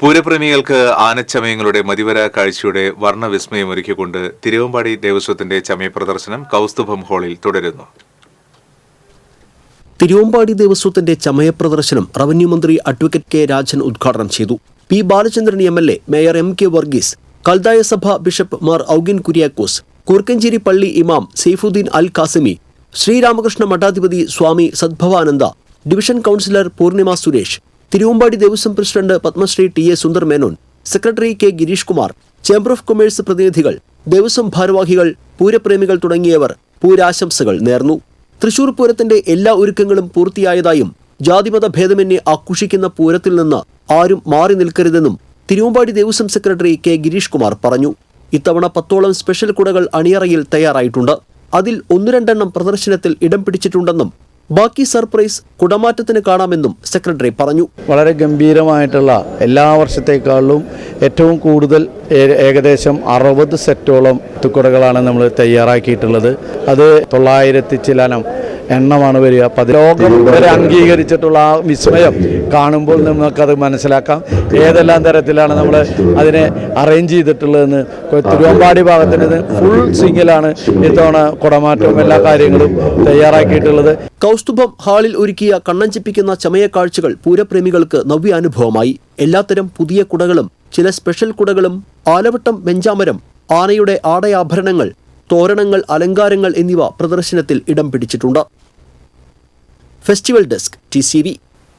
പൂരപ്രേമികൾക്ക് ആനച്ചമയങ്ങളുടെ മതിവര കാഴ്ചയുടെ വർണവിസ്മയം ഒരുക്കിക്കൊണ്ട് തിരുവമ്പാടി ദേവസ്വത്തിന്റെ ചമയ പ്രദർശനം കൗസ്തുഭം ഹാളിൽ തുടരുന്നു. തിരുവമ്പാടി ദേവസ്വത്തിന്റെ ചമയ പ്രദർശനം റവന്യൂ മന്ത്രി അഡ്വക്കേറ്റ് കെ രാജൻ ഉദ്ഘാടനം ചെയ്തു. P Balachandran M L A mayor M K Varghese Kaldaya Sabha bishop Mar Augin Kuriakose Koorkkenchery പള്ളി ഇമാം Saifuddin Al Qasimi Sreeramakrishna മഠാധിപതി Swami Sadbhavananda division councillor Poornima Suresh Thiruvambadi Devaswom president Padmashree T A Sundar Menon secretary K Girish Kumar chamber of commerce പ്രതിനിധികൾ ദേവസ്വം ഭാരവാഹികൾ പൂരപ്രേമികൾ തുടങ്ങിയവർ പൂരാശംസകൾ നേർന്നു. തൃശൂർ പൂരത്തിന്റെ എല്ലാ ഒരുക്കങ്ങളും പൂർത്തിയായതായും ജാതിമത ഭേദമന്യേ ആഘോഷിക്കുന്ന പൂരത്തിൽ നിന്ന് ആരും മാറി നിൽക്കരുതെന്നും തിരുവമ്പാടി ദേവസ്വം സെക്രട്ടറി കെ ഗിരീഷ് കുമാർ പറഞ്ഞു. ഇത്തവണ പത്തോളം സ്പെഷ്യൽ കുടകൾ അണിയറയിൽ തയ്യാറായിട്ടുണ്ട്. അതിൽ ഒന്നു രണ്ടെണ്ണം പ്രദർശനത്തിൽ ഇടം പിടിച്ചിട്ടുണ്ടെന്നും ബാക്കി സർപ്രൈസ് കുടമാറ്റത്തിന് കാണാമെന്നും സെക്രട്ടറി പറഞ്ഞു. വളരെ ഗംഭീരമായിട്ടുള്ള എല്ലാ വർഷത്തേക്കാളും ഏറ്റവും കൂടുതൽ ഏകദേശം അറുപത് സെറ്റോളം തുക്കുടകളാണ് നമ്മൾ തയ്യാറാക്കിയിട്ടുള്ളത്. അത് തൊള്ളായിരത്തി ചിലനം എണ്ണമാണ് വരിക. പതി ലോകം വരെ അംഗീകരിച്ചിട്ടുള്ള ആ വിസ്മയം കാണുമ്പോൾ നമുക്കത് മനസ്സിലാക്കാം. ഏതെല്ലാം തരത്തിലാണ് നമ്മൾ അതിനെ അറേഞ്ച് ചെയ്തിട്ടുള്ളതെന്ന് തിരുവമ്പാടി ഭാഗത്തിന് ഫുൾ സിംഗിലാണ് ഇത്തവണ കുടമാറ്റവും എല്ലാ കാര്യങ്ങളും തയ്യാറാക്കിയിട്ടുള്ളത്. കൗസ്തുഭം ഹാളിൽ ഒരുക്കിയ കണ്ണഞ്ചിപ്പിക്കുന്ന ചമയ കാഴ്ചകൾ പൂരപ്രേമികൾക്ക് നവ്യാനുഭവമായി. എല്ലാത്തരം പുതിയ കുടകളും ചില സ്പെഷ്യൽ കുടകളും ആലവട്ടം വെഞ്ചാമരം ആനയുടെ ആടയാഭരണങ്ങൾ തോരണങ്ങൾ അലങ്കാരങ്ങൾ എന്നിവ പ്രദർശനത്തിൽ ഇടം പിടിച്ചിട്ടുണ്ട്. Festival desk T